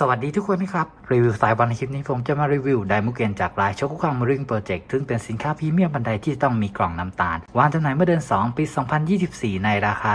สวัสดีทุกคนนะครับ รีวิวสายบอลในคลิปนี้ผมจะมารีวิวไดมูเกนจากลายโชคุคังมาริงโปรเจกต์ซึ่งเป็นสินค้าพรีเมียมบันไดที่ต้องมีกล่องน้ำตาล วางจำหน่ายเมื่อเดือน 2 ปี 2024 ในราคา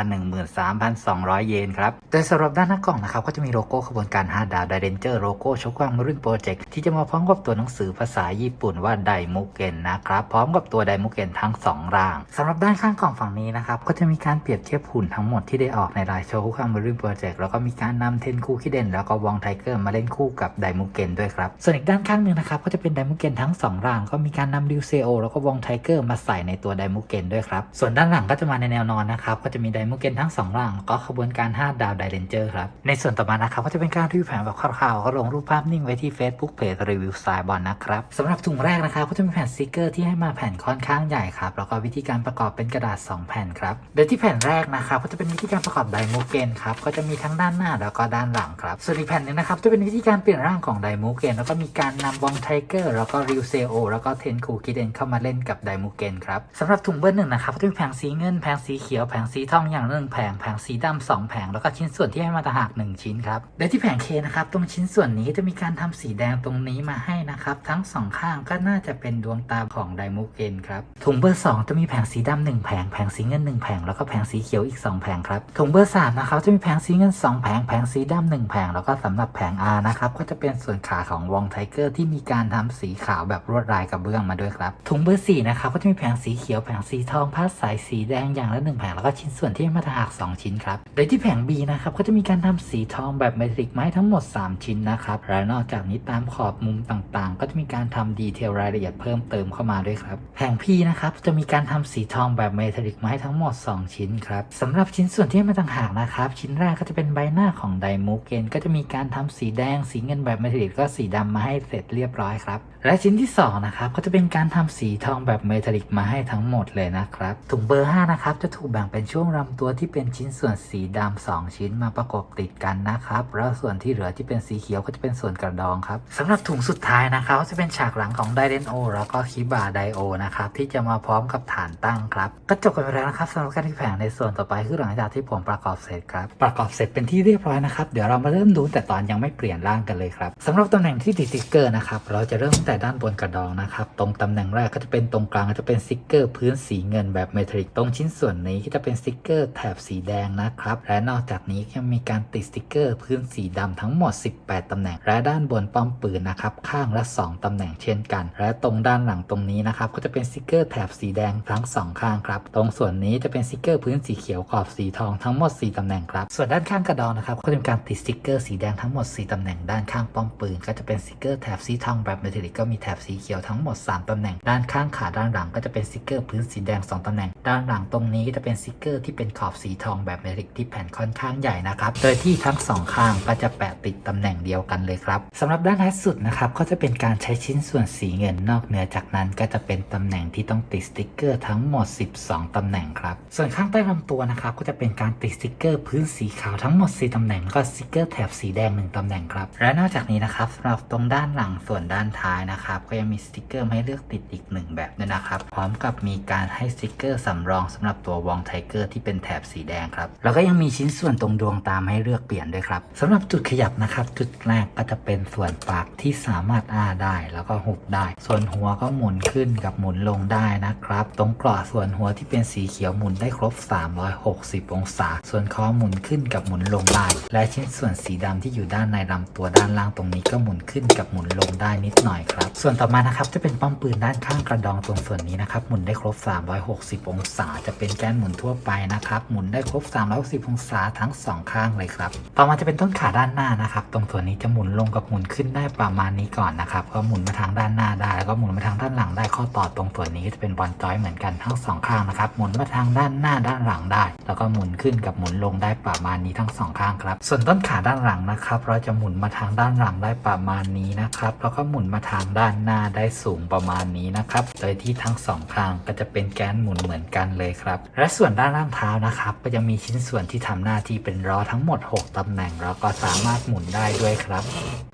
13,200 เยนครับโดยสำหรับด้านหน้ากล่องนะครับ ก็จะมีโลโก้ขบวนการ 5 ดาวไดเรนเจอร์โลโก้โชคุคังมาริงโปรเจกต์ที่จะมาพร้อมกับตัวหนังสือภาษาญี่ปุ่นว่าไดมูเกนนะครับพร้อมกับตัวไดมูเกนทั้ง 2 ร่างสำหรับด้านข้างกล่องฝั่งนี้นะครับก็จะมีการเปรียบเทียบหุ่นทั้งหมดที่ได้ออกในลายโชคุคังมาริงโปรเจกต์แล้วก็มีการนำเทนคูคิเดนแล้วก็วองไทเกอร์มาเล่นคู่กับไดมูเกนด้วยครับ ส่วนอีกด้านข้างหนึ่งนะครับก็จะเป็นไดมูเกนทั้ง 2ร่างก็มีการนำริวเซโอแล้วก็วองไทเกอร์มาใส่ในตัวไดมูเกนด้วยครับ ส่วนด้านหลังก็จะมาในแนวนอนนะครับก็จะมีไดมูเกนทั้ง 2ร่างก็ขบวนการ 5 ดาวไดเรนเจอร์ครับในส่วนต่อมานะครับก็จะเป็นการรีวิวแผนแบบคร่าวๆก็ลงรูปภาพนิ่งไว้ที่ Facebook เพจรีวิวสายบอลนะครับสำหรับถุงแรกนะครับก็จะมีแผ่นสติกเกอร์ที่ให้มาแผ่นค่อนข้างใหญ่ครับแล้วก็วิธีการประกอบเป็นกระดาษ 2 แผ่นครับโดยที่แผ่นแรกนะครับก็จะเป็นวิธีการประกอบไดมูเกนครับก็จะมีทั้งด้านหน้าแล้วก็ด้านหลังครับส่วนอีกแผ่นนึงนะครับจะเป็นวิธีการเปลี่ยนร่างของไดมูเกนแล้วก็มีการนำบองไทเกอร์แล้วก็ริวเซโอแล้วก็เทนคูคิเดนเข้ามาเล่นกับไดมูเกนครับสำหรับถุงเบอร์หนึ่งนะครับก็จะมีแผงสีเงินแผงสีเขียวแผงสีทองอย่างหนึ่งแผงแผงสีดำสองแผงแล้วก็ชิ้นส่วนที่ให้มาต่างหากหนึ่งชิ้นครับโดยที่แผงเคนะครับตรงชิ้นส่วนนี้จะมีการทำสีแดงตรงนี้มาให้นะครับทั้งสองข้างก็น่าจะเป็นดวงตาของไดมูเกนครับถุงเบอร์สองจะมีแผงสีดำหนึ่งแผงแผงสีเงินหนึ่งแผงแล้วก็แผงสีเขียวอีกสองแผงครับถุงเบอร์สามนะครับจะมีแผงสีเงินสองแผงแผงสีดำหนึ่งแผงแล้วก็สำหรับแผงง R นะครับ ก็จะเป็นส่วนขาของวองไทเกอร์ที่มีการทำสีขาวแบบลวดลายกระเบื้องมาด้วยครับ ถุงเบอร์สี่นะครับก็จะมีแผงสีเขียวแผงสีทองผ้าสายสีแดงอย่างละหนึ่งแผงแล้วก็ชิ้นส่วนที่มาต่างหากสองชิ้นครับโดยที่แผง B นะครับก็จะมีการทำสีทองแบบเมทริกไม้ทั้งหมด 3 ชิ้นนะครับและนอกจากนี้ตามขอบมุมต่างๆ ก็จะมีการทำดีเทลรายละเอียดเพิ่มเติมเข้ามาด้วยครับแผง P นะครับจะมีการทำสีทองแบบเมทัลลิกไม้ทั้งหมด 2 ชิ้นครับสำหรับชิ้นส่วนที่มาต่างหากนะครับ ชิ้นแรกก็จะเป็นใบหน้าของไดมูเกนก็จะมีการทำสีแดง สีเงินแบบเมทัลลิกก็สีดำมาให้เสร็จเรียบร้อยครับ และชิ้นที่สองนะครับก็จะเป็นการทำสีทองแบบเมทัลลิกมาให้ทั้งหมดเลยนะครับ ถุงเบอร์ 5 นะครับ จะถูกแบ่งเป็นช่วงลำตัวที่เป็นชิ้นส่วนสีดำสองชิ้นมาประกบติดกันนะครับ แล้วส่วนที่เหลือที่เป็นสีเขียวก็จะเป็นส่วนกระดองครับสำหรับถุงสุดท้ายนะครับจะเป็นฉากหลังของไดเรนโอแล้วก็คิบาไดโอนะครับที่จะมาพร้อมกับฐานตั้งครับก็จบกันไปแล้วนะครับสำหรับการที่แผงในส่วนต่อไปคือหลังจากที่ผมประกอบเสร็จครับประกอบเสร็จเป็นที่เรียบร้อยนะครับเดี๋ยวเรามาเริ่มดูแต่ตอนยังไม่ไม่เปลี่ยนร่างกันเลยครับสำหรับตำแหน่งที่ติดสติ๊กเกอร์นะครับเราจะเริ่มตั้งแต่ด้านบนกระดองนะครับตรงตำแหน่งแรกก็จะเป็นตรงกลางก็จะเป็นสติ๊กเกอร์พื้นสีเงินแบบเมทริกตรงชิ้นส่วนนี้ก็จะเป็นสติ๊กเกอร์แถบสีแดงนะครับและนอกจากนี้ยังมีการติดสติ๊กเกอร์พื้นสีดำทั้งหมด 18ตำแหน่ง และด้านบนป้อมปืนนะครับข้างละ 2ตำแหน่งเช่นกัน และตรงด้านหลังตรงนี้นะครับก็จะเป็นสติ๊กเกอร์แถบสีแดงทั้งสองข้างครับตรงส่วนนี้จะเป็นสติ๊กเกอร์พื้นสีเขียวขอบสีทองทั้งหมด 4ตำแหน่งครับส่วนด้านข้างกระดองนะครับก็จะมีการติดสติ๊กเกอร์สีแดงทั้งหมด4ตำแหน่งด้านข้างป้อมปืน ก็จะเป็นสติกเกอร์แถบสีทองแบบเมทัลลิกก็มีแถบสีเขียวทั้งหมด 3ตำแหน่งด้านข้างขาด้านหลังก็จะเป็นสติกเกอร์พื้นสีแดง 2ตำแหน่ง ด้านหลังตรงนี้ก็จะเป็นสติกเกอร์ที่เป็นขอบสีทองแบบเมทัลลิกที่แผ่นค่อนข้างใหญ่นะครับโดยที่ทั้งสองข้างก็จะแปะติดตำแหน่งเดียวกันเลยครับสำหรับด้านท้ายสุดนะครับก็จะเป็นการใช้ชิ้นส่วนสีเงินนอกเหนือจากนั้นก็จะเป็นตำแหน่งที่ต้องติดสติกเกอร์ทั้งหมด 12 ตำแหน่งครับส่วนข้างใต้ลำตัวนะครับก็จะเป็นการติดสติกเกอร์พื้นสีขาวทั้งหมด4ตำแหน่งก็สติกเกอร์แถบสีแดง1ตำแหน่งครับ และนอกจากนี้นะครับสำหรับตรงด้านหลังส่วนด้านท้ายนะครับ ก็ยังมีสติกเกอร์ให้เลือกติดอีกหนึ่งแบบด้วยนะครับ พร้อมกับมีการให้สติกเกอร์สำรองสำหรับตัววองไทเกอร์ที่เป็นแถบสีแดงครับแล้วก็ยังมีชิ้นส่วนตรงดวงตามให้เลือกเปลี่ยนด้วยครับสำหรับจุดขยับนะครับ จุดแรกก็จะเป็นส่วนปากที่สามารถอ้าได้ แล้วก็หุบได้ ส่วนหัวก็หมุนขึ้นกับหมุนลงได้นะครับ ตรงกรอบส่วนหัวที่เป็นสีเขียวหมุนได้ครบ 360 องศา ส่วนคอหมุนขึ้นกับหมุนลงได้ และชิ้นส่วนสีดำที่อยู่ด้านในลำตัวด้านล่างตรงนี้ก็หมุนขึ้นกับหมุนลงได้นิดหน่อยครับ ส่วนต่อมานะครับจะเป็นป้อมปืนด้านข้างกระดองตรงส่วนนี้นะครับหมุนได้ครบ 360 องศา จะเป็นแกนหมุนทั่วไปนะครับหมุนได้ครบ 360 องศาทั้งสองข้างเลยครับ ต่อมาจะเป็นต้นขาด้านหน้านะครับตรงส่วนนี้จะหมุนลงกับหมุนขึ้นได้ประมาณนี้ก่อนนะครับก็หมุนมาทางด้านหน้าได้แล้วก็หมุนมาทางด้านหลังได้ข้อต่อตรงส่วนนี้จะเป็นบอลจอยเหมือนกันทั้งสองข้างนะครับหมุนมาทางด้านหน้าด้านหลังได้ แล้วก็หมุนขึ้นกับหมุนลงได้ประมาณนี้ทั้งสองข้างครับ ส่วนต้นขาด้านหลังนะครับาจะหมุนมาทางด้านหลังได้ประมาณนี้นะครับ แล้วก็หมุนมาทางด้านหน้าได้สูงประมาณนี้นะครับ โดยที่ทั้งสองข้างก็จะเป็นแกนหมุนเหมือนกันเลยครับ และส่วนด้านล่างเท้านะครับ ก็จะมีชิ้นส่วนที่ทำหน้าที่เป็นล้อทั้งหมด 6ตำแหน่งแล้วก็สามารถหมุนได้ด้วยครับ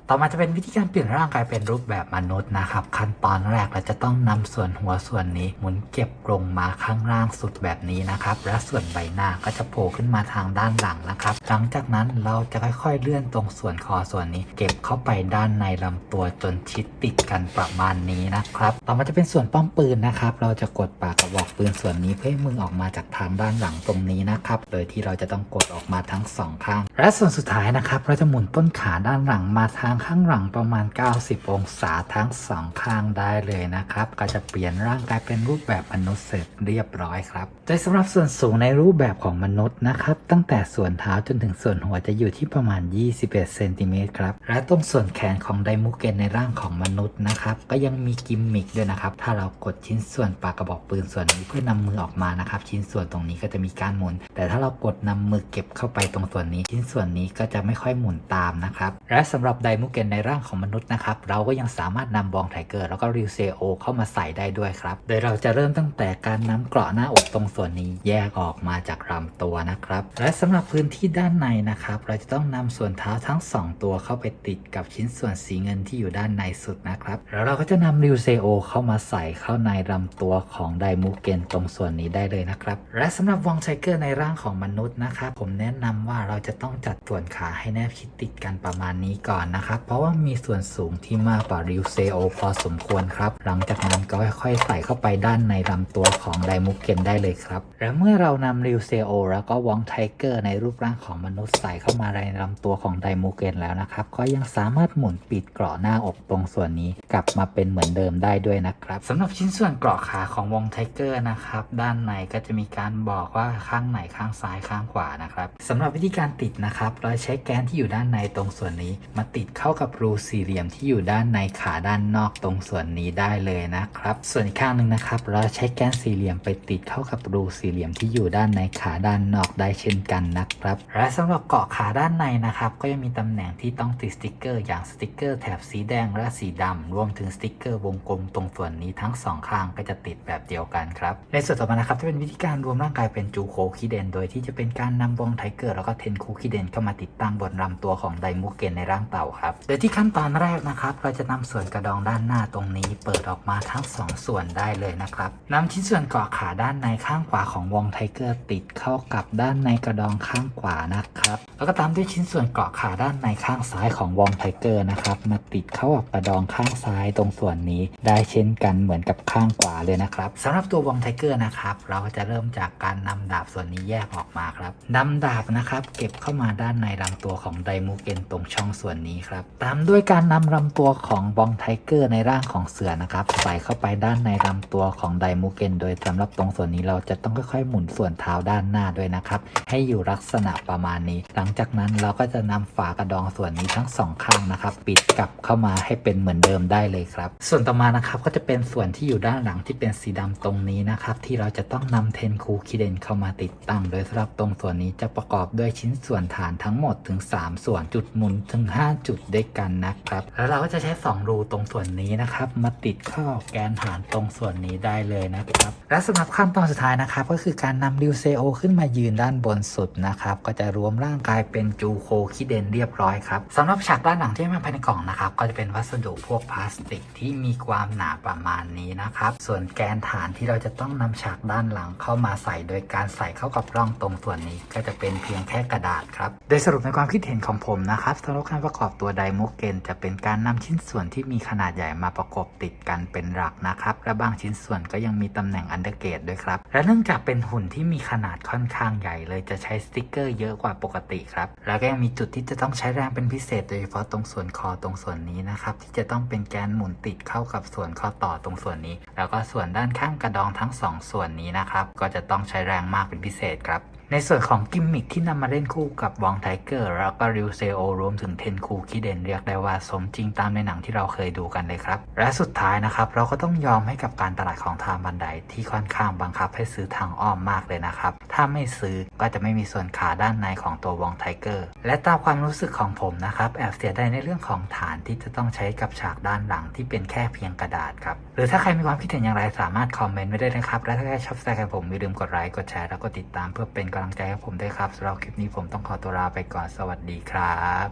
ต่อมาจะเป็นวิธีการเปลี่ยนร่างกายเป็นรูปแบบมนุษย์นะครับ ขั้นตอนแรกเราจะต้องนำส่วนหัวส่วนนี้ หมุนเก็บลงมาข้างล่างสุดแบบนี้นะครับ และส่วนใบหน้าก็จะโผล่ขึ้นมาทางด้านหลังนะครับ หลังจากนั้นเราจะค่อยๆเลื่อนตรงส่วนวนคอส่วนนี้ เก็บเข้าไปด้านในลำตัวจนชิดติดกันประมาณนี้นะครับ ต่อมาจะเป็นส่วนป้อมปืนนะครับ เราจะกดปากกระบอกปืนส่วนนี้เพื่อให้มือออกมาจากทางด้านหลังตรงนี้นะครับ โดยที่เราจะต้องกดออกมาทั้งสองข้าง และส่วนสุดท้ายนะครับ เราจะหมุนต้นขาด้านหลังมาทางข้างหลังประมาณ 90 องศาทั้งสองข้างได้เลยนะครับ ก็จะเปลี่ยนร่างกายเป็นรูปแบบมนุษย์เสร็จเรียบร้อยครับโดยสำหรับส่วนสูงในรูปแบบของมนุษย์นะครับ ตั้งแต่ส่วนเท้าจนถึงส่วนหัวจะอยู่ที่ประมาณ 21เซนติเมตรครับ และตรงส่วนแขนของไดมูเกนในร่างของมนุษย์นะครับ ก็ยังมีกิมมิคด้วยนะครับ ถ้าเรากดชิ้นส่วนปากกระบอกปืนส่วนนี้เพื่อนำมือออกมานะครับ ชิ้นส่วนตรงนี้ก็จะมีการหมุน แต่ถ้าเรากดนำมือเก็บเข้าไปตรงส่วนนี้ ชิ้นส่วนนี้ก็จะไม่ค่อยหมุนตามนะครับ และสำหรับไดมูเกนในร่างของมนุษย์นะครับ เราก็ยังสามารถนำบองไทเกอร์แล้วก็ริวเซโอเข้ามาใส่ได้ด้วยครับ โดยเราจะเริ่มตั้งแต่การนำเกราะหน้าอกตรงส่วนนี้แยกออกมาจากลำตัวนะครับ และสำหรับพื้นที่ด้านในนะครับ เราจะต้องนำส่วนเท้าทั้งสองตัวเข้าไปติดกับชิ้นส่วนสีเงินที่อยู่ด้านในสุดนะครับ แล้วเราก็จะนำริวเซโอเข้ามาใส่เข้าในลำตัวของไดมูเกนตรงส่วนนี้ได้เลยนะครับ และสำหรับวองไทเกอร์ในร่างของมนุษย์นะครับผมแนะนำว่าเราจะต้องจัดส่วนขาให้แนบชิดติดกันประมาณนี้ก่อนนะครับ เพราะว่ามีส่วนสูงที่มากกว่าริวเซโอพอสมควรครับ หลังจากนั้นก็ค่อยๆใส่เข้าไปด้านในลำตัวของไดมูเกนได้เลยครับ และเมื่อเรานำริวเซโอแล้วก็วองไทเกอร์ในรูปร่างของมนุษย์ใส่เข้ามาในลำตัวของไดมูเกนแล้วนะครับ ก็ยังสามารถหมุนปิดเกราะหน้าอกตรงส่วนนี้กลับมาเป็นเหมือนเดิมได้ด้วยนะครับสำหรับชิ้นส่วนเกราะขาของวงไทเกอร์นะครับด้านในก็จะมีการบอกว่าข้างไหนข้างซ้ายข้างขวานะครับสำหรับวิธีการติดนะครับ เราใช้แกนที่อยู่ด้านในตรงส่วนนี้ มาติดเข้ากับรูสี่เหลี่ยมที่อยู่ด้านในขาด้านนอกตรงส่วนนี้ได้เลยนะครับ ส่วนอีกข้างหนึ่งนะครับ เราใช้แกนสี่เหลี่ยมไปติดเข้ากับรูสี่เหลี่ยมที่อยู่ด้านในขาด้านนอกได้เช่นกันนะครับและสำหรับเกาะขาด้านในนะครับ ก็ยังมีตำแหน่งที่ต้องติดสติกเกอร์ อย่างสติกเกอร์แถบสีแดงและสีดำรวมถึงสติกเกอร์วงกลมตรงส่วนนี้ทั้งสองข้างก็จะติดแบบเดียวกันครับ ในส่วนต่อมานะครับจะเป็นวิธีการรวมร่างกายเป็นจูโคคิเดน โดยที่จะเป็นการนำบองไทเกอร์แล้วก็เทนคูคิเดนเข้ามาติดตั้งบนลำตัวของไดมูเกนในร่างเต่าครับโดยที่ขั้นตอนแรกนะครับเราจะนำส่วนกระดองด้านหน้าตรงนี้ เปิดออกมาทั้งสองส่วนได้เลยนะครับนำชิ้นส่วนเกาะขาด้านในข้างขวาของวองไทเกอร์ติดเข้ากับด้านในกระดองข้างขวานะครับแล้วก็ตามด้วยชิ้นส่วนเกาะขาด้านในข้างซ้ายของวองไทเกอร์นะครับ มาติดเข้ากับกระดองข้างซ้ายตรงส่วนนี้ได้เช่นกันเหมือนกับข้างขวาเลยนะครับสำหรับตัววองไทเกอร์นะครับเราจะเริ่มจากการนำดาบส่วนนี้แยกออกมาครับนำดาบนะครับ เก็บเข้ามาด้านในลำตัวของไดมูเกนตรงช่องส่วนนี้ครับตามด้วยการนำลำตัวของบองไทเกอร์ในร่างของเสือนะครับใส่เข้าไปด้านในลำตัวของไดมูเกนโดยสำหรับตรงส่วนนี้เราจะต้องค่อยๆ หมุนส่วนเท้าด้านหน้าด้วยนะครับให้อยู่ลักษณะประมาณนี้ หลังจากนั้นเราก็จะนำฝากระดองส่วนนี้ทั้งสองข้างนะครับ ปิดกลับเข้ามาให้เป็นเหมือนเดิมได้เลยครับ ส่วนต่อมานะครับก็จะเป็นส่วนที่อยู่ด้านหลังที่เป็นสีดำตรงนี้นะครับ ที่เราจะต้องนำเทนคูคิเดนเข้ามาติดตั้ง โดยสำหรับตรงส่วนนี้จะประกอบด้วยชิ้นส่วนฐานทั้งหมดถึง 3 ส่วนจุดหมุนถึง 5 จุดด้วยกันนะครับ แล้วเราก็จะใช้ 2 รูตรงส่วนนี้นะครับ มาติดเข้าแกนฐานตรงส่วนนี้ได้เลยนะครับ และสำหรับขั้นตอนสุดท้ายนะครับ ก็คือการนำริวเซโอขึ้นมายืนด้านบนสุดนะครับ ก็จะรวมร่างกายเป็นจูโคคิเดนเรียบร้อยครับสำหรับฉากด้านหลังที่มาภายในกล่องนะครับ ก็จะเป็นวัสดุพวกพลาสติกที่มีความหนาประมาณนี้นะครับ ส่วนแกนฐานที่เราจะต้องนำฉากด้านหลังเข้ามาใส่ โดยการใส่เข้ากับร่องตรงส่วนนี้ ก็จะเป็นเพียงแค่กระดาษครับ โดยสรุปในความคิดเห็นของผมนะครับสำหรับการประกอบตัวไดมูเกนจะเป็นการนำชิ้นส่วนที่มีขนาดใหญ่มาประกบติดกันเป็นหลักนะครับ และบางชิ้นส่วนก็ยังมีตำแหน่งอันเดอร์เกตด้วยครับ และเนื่องจากเป็นหุ่นที่มีขนาดค่อนข้างใหญ่เลยจะใช้สติกเกอร์เยอะกว่าปกติครับ แล้วก็ยังมีจุดที่จะต้องใช้แรงเป็นพิเศษโดยเฉพาะตรงส่วนคอตรงส่วนนี้นะครับ ที่จะต้องเป็นแกนหมุนติดเข้ากับส่วนข้อต่อตรงส่วนนี้ แล้วก็ส่วนด้านข้างกระดองทั้งสองส่วนนี้นะครับ ก็จะต้องใช้แรงมากเป็นพิเศษครับในส่วนของกิมมิคที่นำมาเล่นคู่กับวองไทเกอร์แล้วก็ริวเซโอรวมถึงเทนคูคิเดนเรียกได้ว่าสมจริงตามในหนังที่เราเคยดูกันเลยครับ และสุดท้ายนะครับ เราก็ต้องยอมให้กับการตลาดของทางบันไดที่ค่อนข้างบังคับให้ซื้อทางอ้อมมากเลยนะครับ ถ้าไม่ซื้อก็จะไม่มีส่วนขาด้านในของตัววองไทเกอร์และตามความรู้สึกของผมนะครับแอบเสียดายในเรื่องของฐานที่จะต้องใช้กับฉากด้านหลังที่เป็นแค่เพียงกระดาษครับหรือถ้าใครมีความคิดเห็นอย่างไรสามารถคอมเมนต์ไว้ได้นะครับและถ้าใครชอบแซกันผมอย่าลืมกดไลค์กดแชร์แล้วก็ติดตามเพื่อเป็นกำลังใจให้ผมด้วยครับสำหรับคลิปนี้ผมต้องขอตัวลาไปก่อนสวัสดีครับ